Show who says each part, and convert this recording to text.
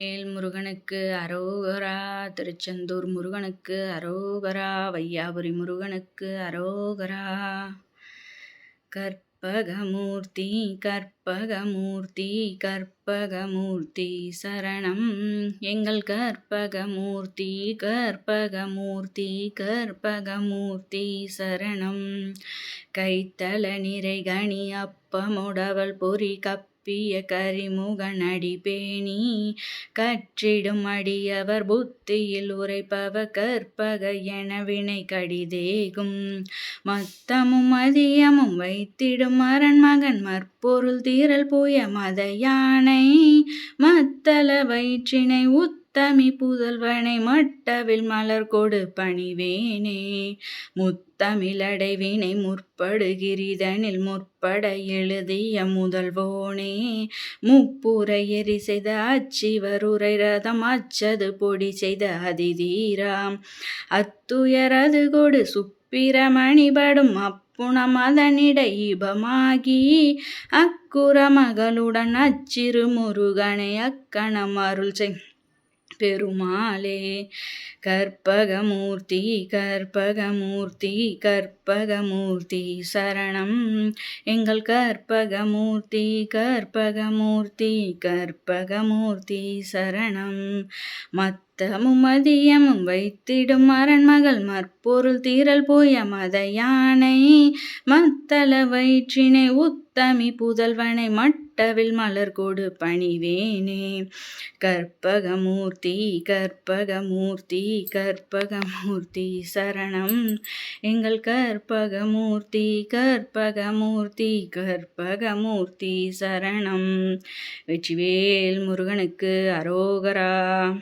Speaker 1: மேல் முருகனுக்கு அரோகரா திருச்செந்தூர் முருகனுக்கு அரோகரா வையாபுரி முருகனுக்கு அரோகரா. கற்பகமூர்த்தி கற்பகமூர்த்தி கற்பகமூர்த்தி சரணம். எங்கள் கற்பகமூர்த்தி கற்பகமூர்த்தி கற்பகமூர்த்தி சரணம். கைத்தல நிறை கணி அப்பமுடவள் பொறி கப்பிய கரிமுகனடி பேணி கற்றிடும் அடியவர் புத்தியில் உரைப்பவ கற்பக என வினை கடிதேகும். மத்தமும் மதியமும் வைத்திடும் அரண் மகன் மற்பொருள் தீரல் புய மத யானை மத்தள வயிற்றினை உத் முத்தமி புதல்வனை மட்டவில் மலர் கொடு பணிவேனே. முத்தமிழடைவினை முற்படுகிரிதனில் முற்பட எழுதிய முதல்வோனே. முப்புற எரி செய்த அச்சிவருரை ரதம் அச்சது பொடி செய்த அதிதீராம். அத்துயரது கொடு சுப்பிரமணிபடும் அப்புணம் அதனிட இபமாகி. அக்குற மகளுடன் அச்சிறு முருகனை அக்கணம் அருள் செய் பெருமாளே கற்பகமூர்த்தி கற்பகமூர்த்தி கற்பகமூர்த்தி சரணம். எங்கள் கற்பகமூர்த்தி கற்பகமூர்த்தி கற்பகமூர்த்தி சரணம். மத் மத்தமும் மதியமும் வைத்திடும் அரண்மகள் மற்பொருள் தீரல் போய மத யானை மத்தள வயிற்றினை உத்தமி புதல்வனை மட்டவில் மலர் கொடு பணிவேனே. கற்பகமூர்த்தி கற்பகமூர்த்தி கற்பகமூர்த்தி சரணம். எங்கள் கற்பகமூர்த்தி கற்பகமூர்த்தி கற்பகமூர்த்தி சரணம். வெற்றிவேல் முருகனுக்கு அரோகரா.